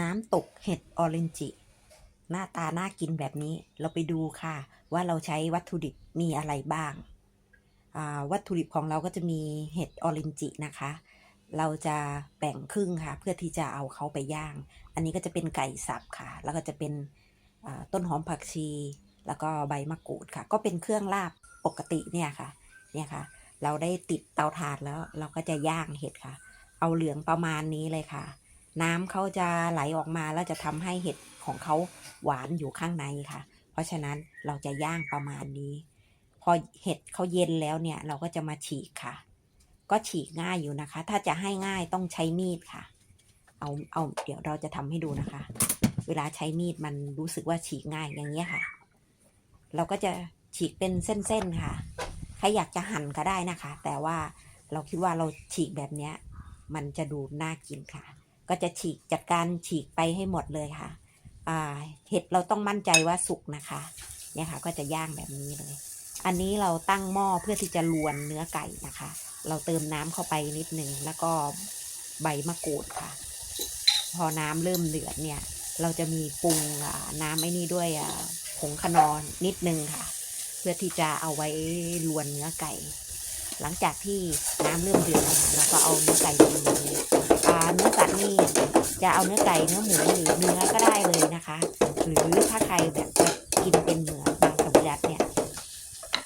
น้ำตกเห็ดออเรนจิ หน้าตาน่ากินแบบนี้ เราไปดูค่ะ ว่าเราใช้วัตถุดิบมีอะไรบ้าง วัตถุดิบของเราก็จะมีเห็ดออเรนจินะคะ เราจะแบ่งครึ่งค่ะ เพื่อที่จะเอาเขาไปย่าง อันนี้ก็จะเป็นไก่สับค่ะ แล้วก็จะเป็นต้นหอมผักชี แล้วก็ใบมะกรูดค่ะ ก็เป็นเครื่องลาบปกติเนี่ยค่ะ เนี่ยค่ะ เราได้ติดเตาถ่านแล้วเราก็จะย่างเห็ดค่ะ เอาเหลืองประมาณนี้เลยค่ะ น้ำเขาจะไหลออกมาแล้วจะทำให้เห็ดของเขาหวานอยู่ข้างในค่ะ เพราะฉะนั้นเราจะย่างประมาณนี้ พอเห็ดเขาเย็นแล้วเนี่ยเราก็จะมาฉีกค่ะ ก็ฉีกง่ายอยู่นะคะ ถ้าจะให้ง่ายต้องใช้มีดค่ะ เอาเอาเดี๋ยวเราจะทำให้ดูนะคะ เวลาใช้มีดมันรู้สึกว่าฉีกง่ายอย่างเงี้ยค่ะ เราก็จะฉีกเป็นเส้นๆค่ะ ใครอยากจะหั่นก็ได้นะคะ แต่ว่าเราคิดว่าเราฉีกแบบเนี้ย มันจะดูน่ากินค่ะ ก็จะฉีกจัดการฉีกไปให้หมดเลยค่ะอ่าเห็ดเราต้องมั่นใจว่าสุกนะคะเนี่ยค่ะก็จะย่างแบบนี้เลย อันนี้เราตั้งหม้อเพื่อที่จะลวนเนื้อไก่นะคะ เราเติมน้ำเข้าไปนิดนึงแล้วก็ใบมะกรูดค่ะ พอน้ำเริ่มเดือดเนี่ย เราจะมีปรุงน้ำไอ้นี่ด้วยผงขนอนนิดนึงค่ะ เพื่อที่จะเอาไว้ลวนเนื้อไก่ หลังจากที่น้ำเริ่มเดือดนะคะเราก็เอาเนื้อไก่ลงเลยเนื้อสัตว์นี่จะเอาเนื้อไก่เนื้อหมูหรือเนื้อก็ได้เลยนะคะ หรือถ้าใครแบบกินเป็นเนื้อบางสวิรัตเนี่ย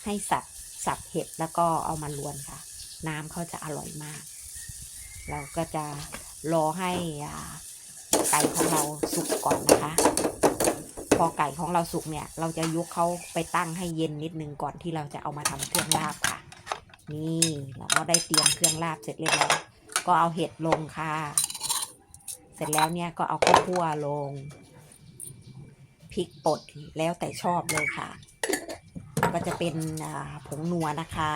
ให้สับสับเห็ดแล้วก็เอามาลวนค่ะ น้ำเขาจะอร่อยมาก เราก็จะรอให้ไก่ของเราสุกก่อนนะคะ พอไก่ของเราสุกเนี่ย เราจะยกเขาไปตั้งให้เย็นนิดนึงก่อนที่เราจะเอามาทำเครื่องลาบค่ะ นี่เราก็ได้เตรียมเครื่องลาบเสร็จเรียบร้อยก็เอาเห็ดลงค่ะ เสร็จแล้วเนี่ยก็เอาข้าวคั่วลงพริกป่นแล้วแต่ชอบเลยค่ะ ก็จะเป็นผงนัวนะคะ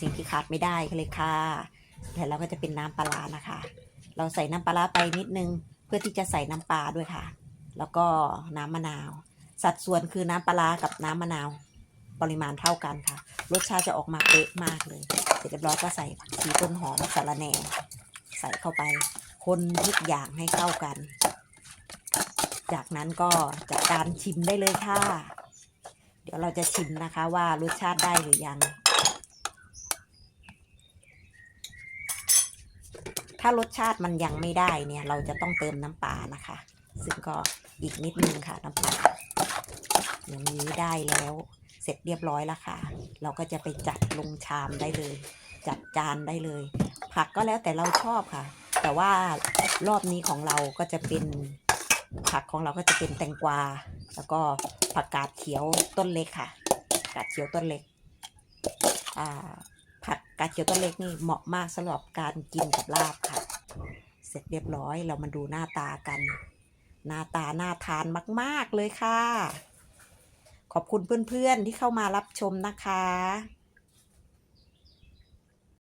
สิ่งที่ขาดไม่ได้เลยค่ะแล้วเราก็จะเป็นน้ำปลานะคะ เราใส่น้ำปลาไปนิดนึง เพื่อที่จะใส่น้ำปลาด้วยค่ะ แล้วก็น้ำมะนาว สัดส่วนคือน้ำปลากับน้ำมะนาว ปริมาณเท่ากันค่ะ รสชาติจะออกมาเป๊ะมากเลย เสร็จเรียบร้อยก็ใส่ผักชีต้นหอมสาระแหน่ใส่เข้าไป คนทุกอย่างให้เข้ากัน จากนั้นก็จัดการชิมได้เลยค่ะ เดี๋ยวเราจะชิมนะคะว่ารสชาติได้หรือยัง ถ้ารสชาติมันยังไม่ได้เนี่ย เราจะต้องเติมน้ำปลานะคะ ซึ่งก็อีกนิดนึงค่ะน้ำปลาอย่างนี้ได้แล้ว เสร็จเรียบร้อยแล้วค่ะ เราก็จะไปจัดลงชามได้เลย จัดจานได้เลย ผักก็แล้วแต่เราชอบค่ะ แต่ว่ารอบนี้ของเราก็จะเป็นผักของเราก็จะเป็นแตงกวา แล้วก็ผักกาดเขียวต้นเล็กค่ะกาดเขียวต้นเล็กอ่าผักกาดเขียวต้นเล็กนี่เหมาะมากสำหรับการกินกับลาบค่ะ เสร็จเรียบร้อยเรามาดูหน้าตากัน หน้าตาน่าทานมาก ๆ เลยค่ะ ขอบคุณเพื่อนๆที่เข้ามารับชมนะคะ